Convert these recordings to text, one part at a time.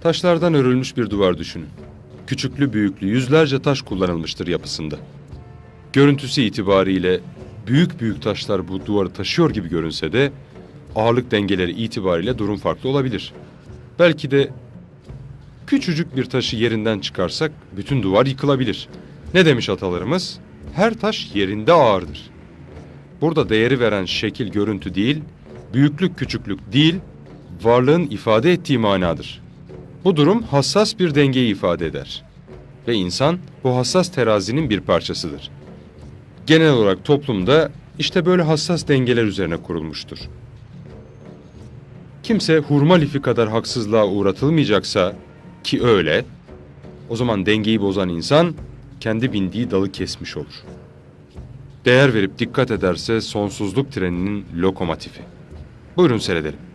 Taşlardan örülmüş bir duvar düşünün. Küçüklü büyüklü yüzlerce taş kullanılmıştır yapısında. Görüntüsü itibariyle büyük büyük taşlar bu duvarı taşıyor gibi görünse de ağırlık dengeleri itibariyle durum farklı olabilir. Belki de küçücük bir taşı yerinden çıkarsak bütün duvar yıkılabilir. Ne demiş atalarımız? Her taş yerinde ağırdır. Burada değeri veren şekil görüntü değil, büyüklük küçüklük değil, varlığın ifade ettiği manadır. Bu durum hassas bir dengeyi ifade eder. Ve insan bu hassas terazinin bir parçasıdır. Genel olarak toplumda işte böyle hassas dengeler üzerine kurulmuştur. Kimse hurma lifi kadar haksızlığa uğratılmayacaksa ki öyle, o zaman dengeyi bozan insan kendi bindiği dalı kesmiş olur. Değer verip dikkat ederse sonsuzluk treninin lokomotifi. Buyurun seyredelim.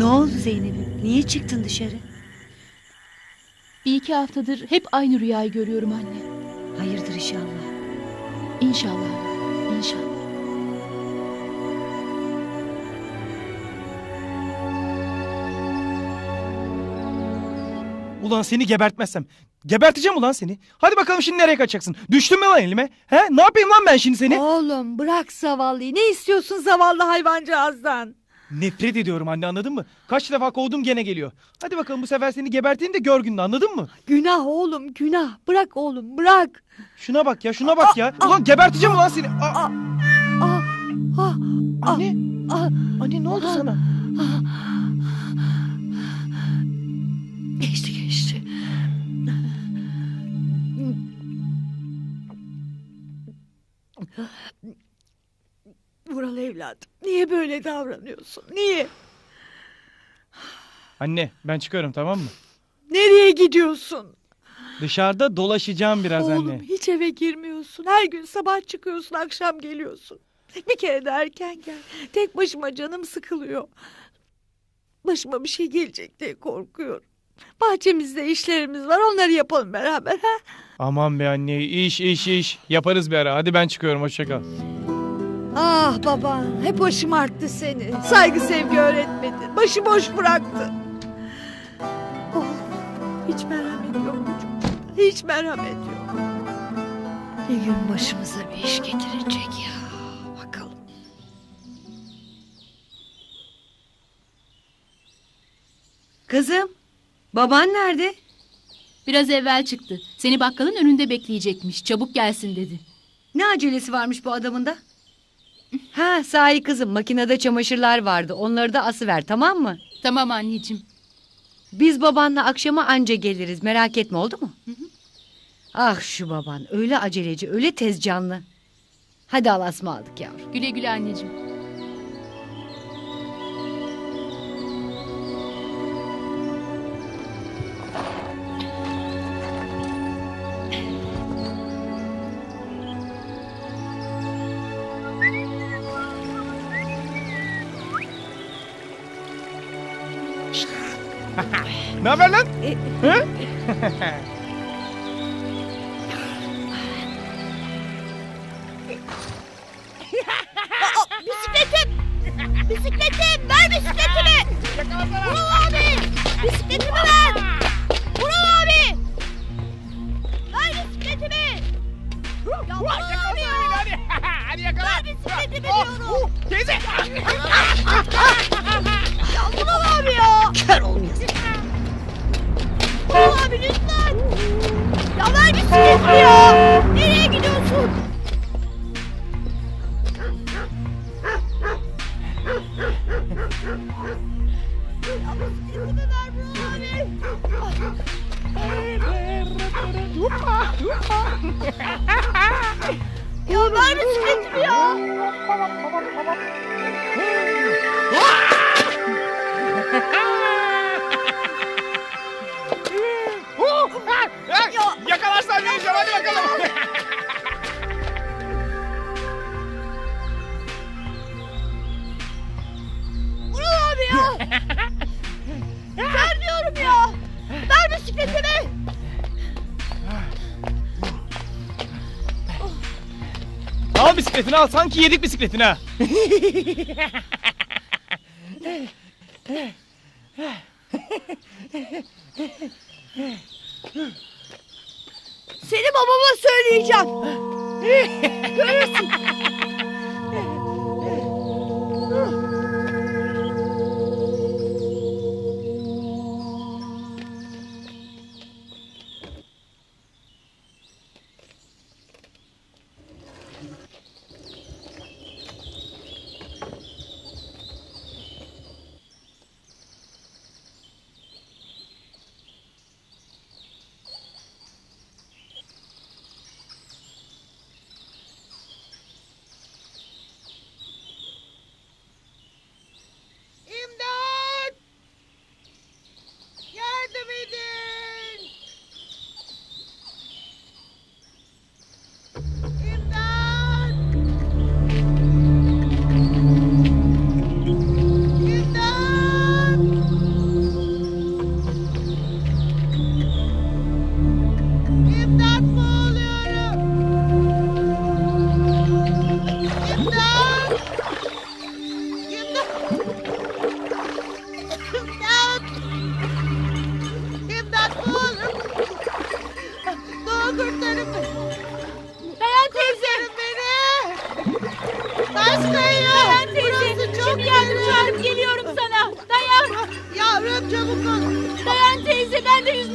Ne oldu Zeynep'im? Niye çıktın dışarı? Bir iki haftadır hep aynı rüyayı görüyorum anne. Hayırdır inşallah. İnşallah, inşallah. Ulan seni gebertmezsem. Geberteceğim ulan seni. Hadi bakalım şimdi nereye kaçacaksın? Düştün mü lan elime? He? Ne yapayım lan ben şimdi seni? Oğlum bırak zavallıyı. Ne istiyorsun zavallı hayvancağızdan? Nefret ediyorum anne anladın mı? Kaç defa kovdum gene geliyor. Hadi bakalım bu sefer seni geberteyim de gör gününü anladın mı? Günah oğlum günah. Bırak oğlum bırak. Şuna bak ya şuna bak ya. Ulan geberteceğim ulan seni. Aa, Ah, ah, anne. ah. Anne ne oldu sana? Geçti geçti. Vural evladım. Niye böyle davranıyorsun? Niye? Anne ben çıkıyorum tamam mı? Nereye gidiyorsun? Dışarıda dolaşacağım biraz Oğlum anne. hiç eve girmiyorsun. Her gün sabah çıkıyorsun, akşam geliyorsun. Bir kere de erken gel. Tek başıma canım sıkılıyor. Başıma bir şey gelecek diye korkuyorum. Bahçemizde işlerimiz var. Onları yapalım beraber. Ha? Aman be anne iş iş iş. Yaparız bir ara. Hadi ben çıkıyorum hoşça kal. Ah baba, hep başım arttı seni. Saygı sevgi öğretmedi. Başı boş bıraktı. Oh, hiç merhamet yok bu çocukta. Hiç merhamet yok. Bir gün başımıza bir iş getirecek ya. Bakalım. Kızım, baban nerede? Biraz evvel çıktı. Seni bakkalın önünde bekleyecekmiş. Çabuk gelsin dedi. Ne acelesi varmış bu adamın da? Ha sahi kızım makinede çamaşırlar vardı. Onları da asıver tamam mı? Tamam anneciğim. Biz babanla akşama anca geliriz. Merak etme oldu mu? Ah şu baban öyle aceleci öyle tez canlı. Hadi Allah'a aldık yavrum. Güle güle anneciğim. Ne haber lan? Hı? Bisikletim! Bisikletim! Ver bisikletimi! Vural abi! Bisikletimi ver! Vural abi! Ver bisikletimi! Ya Vural abi ya! Hadi yakala. Ver bisikletimi diyorum! Teyze. Ya Vural abi ya! Kör olmuyorsun! Vural abi lütfen! Ya ver bisikletimi ya! Nereye gidiyorsun? Ya bisikletimi ver Vural abi! Ya ver bisikletimi ya! Yakalarsan vereceğim hadi bakalım. Vural abi ya! Ver diyorum ya! Ver bisikletimi! Al bisikletini al sanki yedik bisikletini ha. Seni babama söyleyeceğim. Görürsün.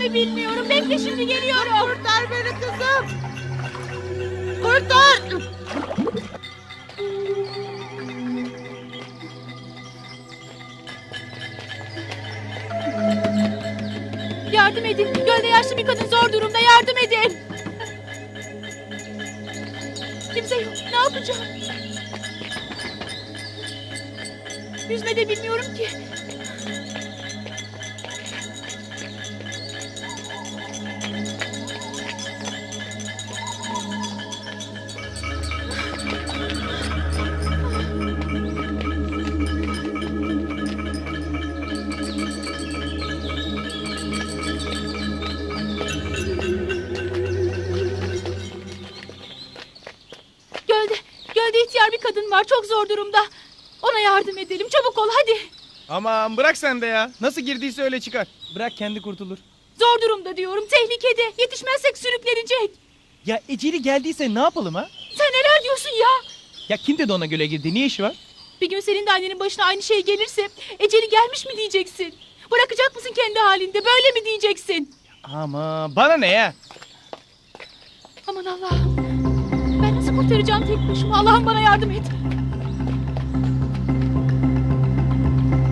Yüzme bilmiyorum. Bekle şimdi geliyorum. Kurtar beni kızım! Kurtar! Yardım edin. Gölde yaşlı bir kadın zor durumda. Yardım edin. Kimse yok. Ne yapacağım? Yüzme de bilmiyorum ki. Kadın var. Çok zor durumda. Ona yardım edelim. Çabuk ol hadi. Aman bırak sen de ya. Nasıl girdiyse öyle çıkar. Bırak kendi kurtulur. Zor durumda diyorum. Tehlikede. Yetişmezsek sürüklenecek. Ya eceli geldiyse ne yapalım ha? Sen neler diyorsun ya? Ya kim dedi ona göle girdi? Ne işi var? Bir gün senin de annenin başına aynı şey gelirse eceli gelmiş mi diyeceksin? Bırakacak mısın kendi halinde? Böyle mi diyeceksin? Ama bana ne ya? Aman Allah'ım. Kurtaracağım tek başıma? Allah'ım bana yardım et.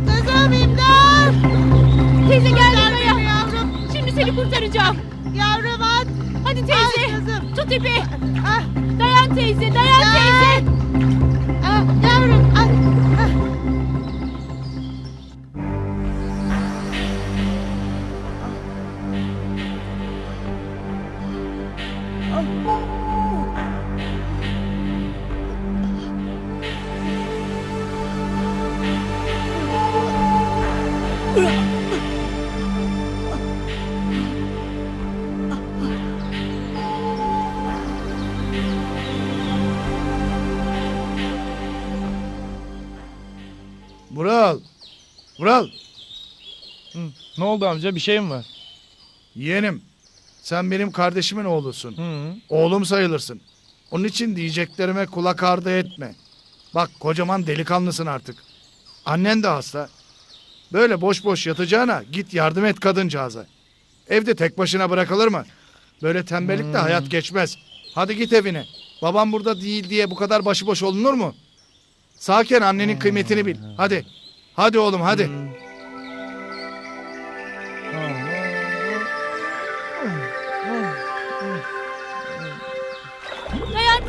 Kızım imdat! Teyze gel Kurtar buraya. yavrum! Şimdi seni kurtaracağım. Yavrum at! Hadi teyze. tipi. Dayan teyze, dayan teyze. Ah, yavrum. ah, ah. Oldu amca bir şey mi var? Yeğenim. Sen benim kardeşimin oğlusun. Hı. Oğlum sayılırsın. Onun için diyeceklerime kulak ardı etme. Bak kocaman delikanlısın artık. Annen de hasta. Böyle boş boş yatacağına git yardım et kadıncağıza. Evde tek başına bırakılır mı? Böyle tembellikle hayat geçmez. Hadi git evine. Babam burada değil diye bu kadar başıboş olunur mu? Sakin annenin kıymetini bil. Hadi. Hadi oğlum hadi.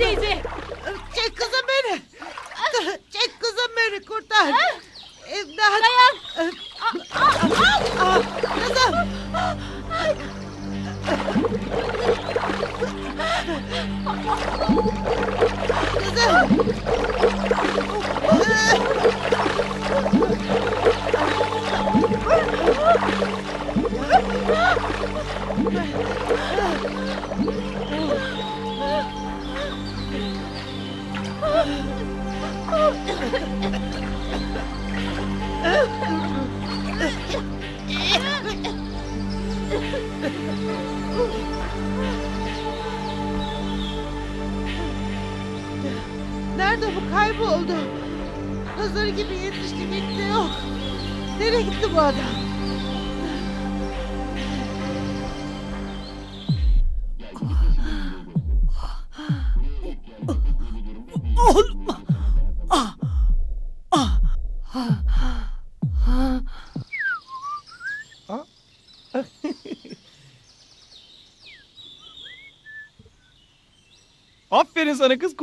Dayan teyze. Çek kızım beni. Çek kızım beni kurtar. İmdat. Dayan. Kızım. Kızım. Nerede bu kayboldu? Hazır gibi yetişti gitti yok. Nereye gitti bu adam?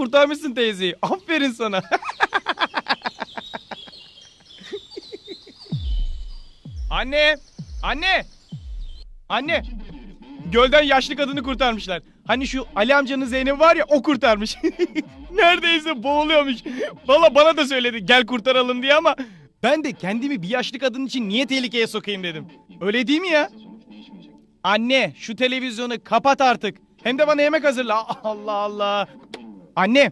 Kurtarmışsın teyzeyi. Aferin sana. Anne! Anne! Anne! Gölden yaşlı kadını kurtarmışlar. Hani şu Ali amcanın Zeynep var ya o kurtarmış. Neredeyse boğuluyormuş. Valla bana da söyledi gel kurtaralım diye ama ben de kendimi bir yaşlı kadın için niye tehlikeye sokayım dedim. Öyle değil mi ya? Anne şu televizyonu kapat artık. Hem de bana yemek hazırla. Allah Allah. Anne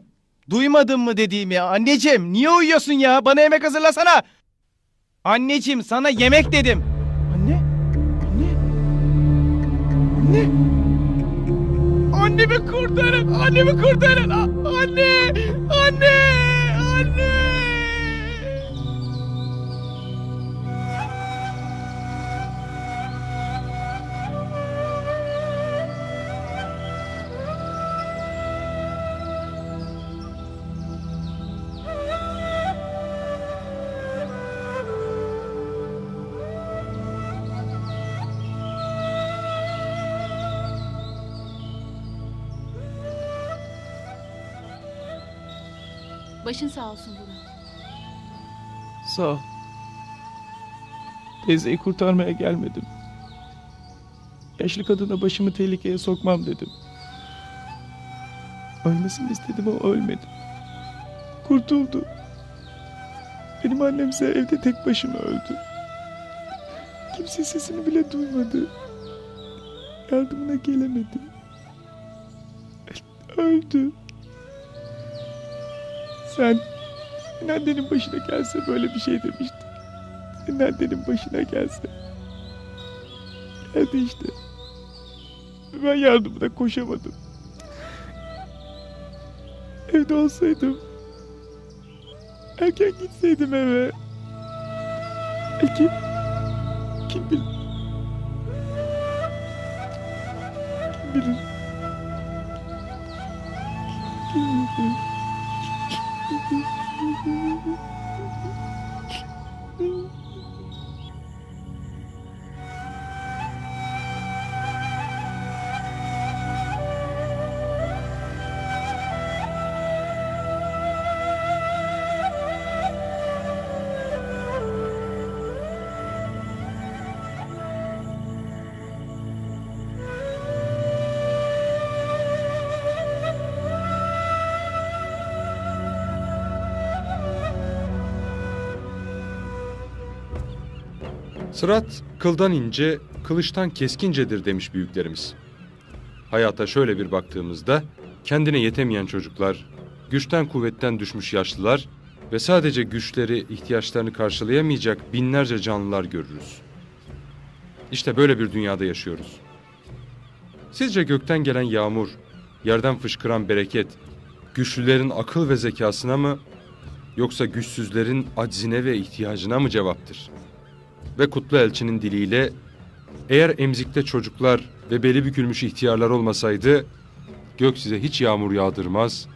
duymadın mı dediğimi anneciğim niye uyuyorsun ya bana yemek hazırlasana. Anneciğim sana yemek dedim. Anne? Anne? Anne? Annemi kurtarın. Annemi kurtarın. Anne! Anne! Anne! Başın sağ olsun Vural. Sağ ol. Teyzeyi kurtarmaya gelmedim. Yaşlı kadına başımı tehlikeye sokmam dedim. Ölmesini istedim ama ölmedi. Kurtuldu. Benim annemse evde tek başına öldü. Kimse sesini bile duymadı. Yardımına gelemedim. Öldü. Sen senin annenin başına gelse böyle bir şey demiştin. Senin annenin başına gelse. Geldi işte. Ben yardımına koşamadım. Evde olsaydım. Erken gitseydim eve. Belki kim bilir. Kim bilir. Kim bilir. Sırat kıldan ince, kılıçtan keskincedir demiş büyüklerimiz. Hayata şöyle bir baktığımızda kendine yetemeyen çocuklar, güçten kuvvetten düşmüş yaşlılar ve sadece güçleri, ihtiyaçlarını karşılayamayacak binlerce canlılar görürüz. İşte böyle bir dünyada yaşıyoruz. Sizce gökten gelen yağmur, yerden fışkıran bereket, güçlülerin akıl ve zekasına mı, yoksa güçsüzlerin aczine ve ihtiyacına mı cevaptır? Ve Kutlu Elçi'nin diliyle, eğer emzikte çocuklar ve beli bükülmüş ihtiyarlar olmasaydı, gök size hiç yağmur yağdırmaz,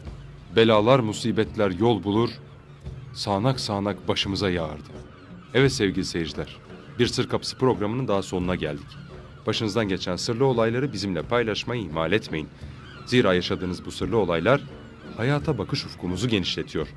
belalar musibetler yol bulur, sağanak sağanak başımıza yağardı. Evet sevgili seyirciler, Bir Sır Kapısı programının daha sonuna geldik. Başınızdan geçen sırlı olayları bizimle paylaşmayı ihmal etmeyin. Zira yaşadığınız bu sırlı olaylar hayata bakış ufkumuzu genişletiyor.